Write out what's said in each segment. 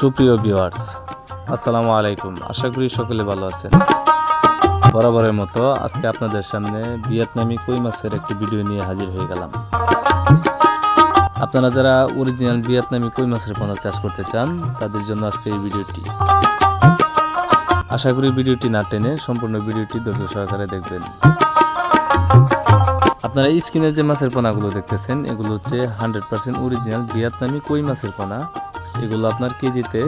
সুপ্রিয় ভিউয়ার্স আসসালামু আলাইকুম। আশা করি সকলে ভালো আছেন। বরাবরের মতো আজকে আপনাদের সামনে ভিয়েতনামি কই মাছের একটি ভিডিও নিয়ে হাজির হয়ে গেলাম। আপনারা যারা অরিজিনাল ভিয়েতনামি কই মাছের পোনা চাষ করতে চান, তাদের জন্য আজকে এই ভিডিওটি আশা করি ভিডিওটি না টেনে সম্পূর্ণ ভিডিওটি ধৈর্য সহকারে দেখবেন। আপনারা স্ক্রিনে যে মাছের পোনাগুলো দেখতেছেন, এগুলো হচ্ছে হান্ড্রেড পার্সেন্ট অরিজিনাল ভিয়েতনামি কই মাছের পোনা। এগুলো আপনার কেজিতে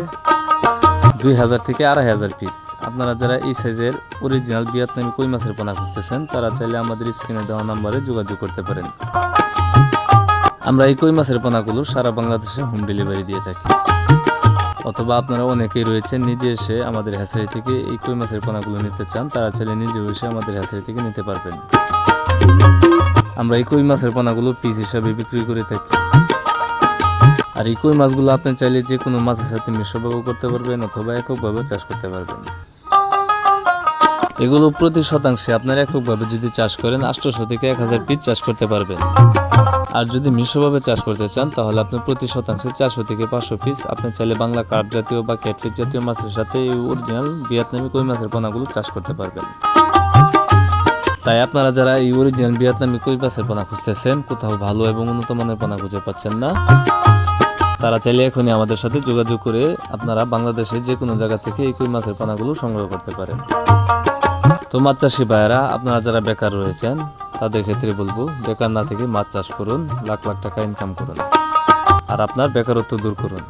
দুই হাজার থেকে আড়াই হাজার পিস আপনারা যারা এই সাইজের অরিজিনাল ভিয়েতনামি কই মাছের পোনা খুঁজতেছেন, তারা চাইলে আমাদের স্ক্রিনে দেওয়া নাম্বারে যোগাযোগ করতে পারেন। আমরা এই কই মাছের পোনাগুলো সারা বাংলাদেশে হোম ডেলিভারি দিয়ে থাকি। অথবা আপনারা অনেকেই রয়েছেন, নিজে এসে আমাদের হ্যাচারি থেকে এই কই মাছের পোনাগুলো নিতে চান, তারা চাইলে নিজেও এসে আমাদের হ্যাচারি থেকে নিতে পারবেন। আমরা এই কই মাছের পোনাগুলো পিস হিসাবে বিক্রি করে থাকি। আর এই কই মাছগুলো আপনি চাইলে যে কোনো মাছের সাথে মিশ্রভাবে করতে পারবেন অথবা এককভাবে চাষ করতে পারবেন। এগুলো প্রতি শতাংশে আপনার এককভাবে যদি চাষ করেন, আটশোশো থেকে এক হাজার পিস চাষ করতে পারবেন। আর যদি মিশ্রভাবে চাষ করতে চান, তাহলে আপনি প্রতি শতাংশে চারশো থেকে পাঁচশো পিস আপনি চাইলে বাংলা কার্প জাতীয় বা ক্যাটফিস জাতীয় মাছের সাথে এই অরিজিনাল ভিয়েতনামি কই মাছের পোনাগুলো চাষ করতে পারবেন। তাই আপনারা যারা এই অরিজিনাল ভিয়েতনামি কই মাছের পোনা খুঁজতেছেন, কোথাও ভালো এবং উন্নত মানের পোনা খুঁজে পাচ্ছেন না তারা চাইলে এখনই আমাদের সাথে যোগাযোগ করে আপনারা বাংলাদেশের যে কোনো জায়গা থেকে এই কই মাছের পানাগুলো সংগ্রহ করতে পারেন। তো মাছ চাষি ভাইয়েরা, আপনারা যারা বেকার রয়েছেন, তাদের ক্ষেত্রে বলব, বেকার না থেকে মাছ চাষ করুন, লাখ লাখ টাকা ইনকাম করুন। আর আপনার বেকারত্ব দূর করুন।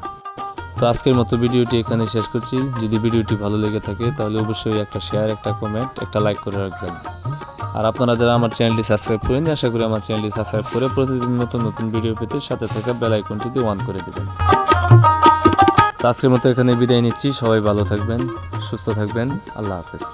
তো আজকের মতো ভিডিওটি এখানে শেষ করছি। যদি ভিডিওটি ভালো লেগে থাকে, তাহলে অবশ্যই একটা শেয়ার একটা কমেন্ট একটা লাইক করে রাখবেন। আর আপনারা যারা আমার চ্যানেলটি সাবস্ক্রাইব করেন, আশা করি আমার চ্যানেলটি সাবস্ক্রাইব করে প্রতিদিন নতুন নতুন ভিডিও পেতে সাথে থাকা বেল আইকনটিতে অন করে দেবেন। তো আজকের মতো এখানে বিদায় নিচ্ছি। সবাই ভালো থাকবেন, সুস্থ থাকবেন। আল্লাহ হাফেজ।